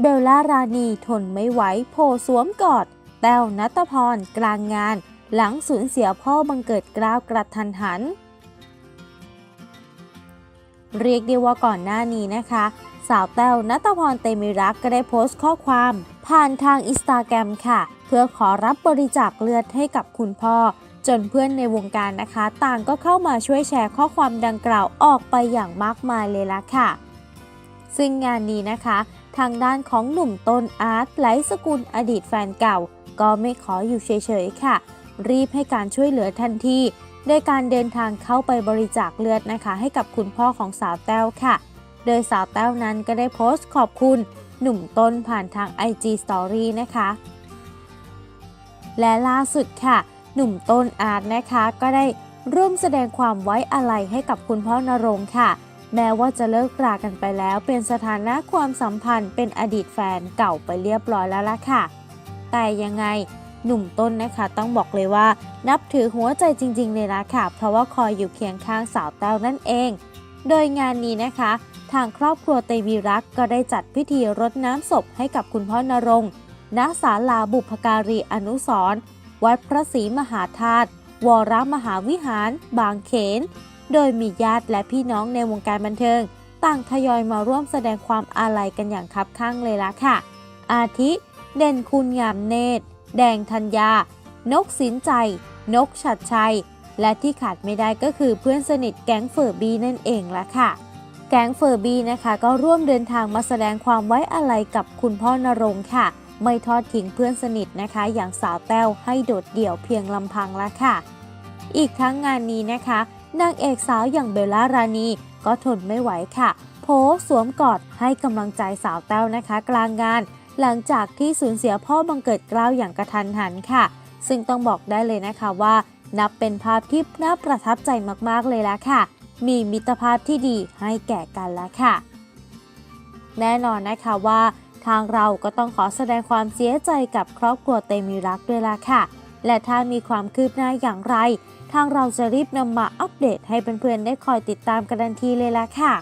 เบลล่ารานีทนไม่ไหวโผล่สวมกอด แต้วนัตพรกลางงาน หลังสูญเสียพ่อบังเกิดกล้าวกระทันหัน เรียกได้ว่าก่อนหน้านี้นะคะ สาวแต้วนัตพรเตมิรักก็ได้โพสต์ข้อความ ผ่านทางอินสตาแกรมค่ะ เพื่อขอรับบริจาคเลือดให้กับคุณพ่อ จนเพื่อนในวงการนะคะ ต่างก็เข้ามาช่วยแชร์ข้อความดังกล่าวออกไปอย่างมากมายเลยละค่ะ ซึ่งงานนี้นะคะ ทางด้านของหนุ่มต้นอาร์ตไหลสกุลอดีตแฟนเก่า ก็ไม่ขออยู่เฉยๆค่ะ รีบให้การช่วยเหลือทันทีโดยการเดินทางเข้าไปบริจาคเลือดนะคะ ให้กับคุณพ่อของสาวแต้วค่ะ โดยสาวแต้วนั้นก็ได้โพสต์ขอบคุณ หนุ่มต้นผ่านทาง IG Story นะคะ และล่าสุดค่ะ หนุ่มต้นอาร์ตนะคะ ก็ได้ร่วมแสดงความไว้อาลัยให้กับคุณพ่อนรงค์ค่ะ แม้ว่าจะเลิกรากันไปแล้ว เป็นสถานะความสัมพันธ์เป็นอดีตแฟนเก่าไปเรียบร้อยแล้วล่ะค่ะ แต่ยังไงหนุ่มต้นนะคะต้องบอกเลยว่า นับถือหัวใจจริง ๆ เลยละค่ะ เพราะว่าคอยอยู่เคียงข้างสาวแต้วนั่นเอง โดยงานนี้นะคะ ทางครอบครัวเตวีรักก็ได้จัดพิธีรดน้ำศพให้กับคุณพ่อนรงค์ณศาลาบุพการีอนุสรวัดพระศรีมหาธาตุวรมหาวิหาร บางเขน โดยมีญาติและพี่น้องในวงการบันเทิง ต่างทยอยมาร่วมแสดงความอาลัยกันอย่างคับข้างเลยละค่ะ อาทิ เด่นคุณงามเนตร แดงธัญญา นกสินใจ นกฉัดชัย และที่ขาดไม่ได้ก็คือเพื่อนสนิทแก๊งเฟอร์บีนั่นเองละค่ะ แก๊งเฟอร์บีนะคะก็ร่วมเดินทางมาแสดงความไว้อาลัยกับคุณพ่อนรงค์ค่ะ ไม่ทอดทิ้งเพื่อนสนิทนะคะ อย่างสาวแต้วให้โดดเดี่ยวเพียงลำพังละค่ะ อีกทั้งงานนี้นะคะ นางเอกสาวอย่างเบลล่ารานีก็ทนไม่ไหวค่ะ โพสสวมกอดให้กำลังใจสาวแต้วนะคะ กลางงาน หลังจากที่สูญเสียพ่อบังเกิดเกล้าวอย่างกระทันหันค่ะ ซึ่งต้องบอกได้เลยนะคะว่า นับเป็นภาพที่น่าประทับใจมากๆเลยละค่ะ มีมิตรภาพที่ดีให้แก่กันแล้วค่ะ แน่นอนนะคะว่า ทางเราก็ต้องขอแสดงความเสียใจกับครอบครัวเตมีรักด้วยละค่ะ และถ้ามีความคืบหน้าอย่างไร ทางเราจะรีบนำมาอัปเดตให้เพื่อนๆได้คอยติดตามกันทันทีเลยละค่ะ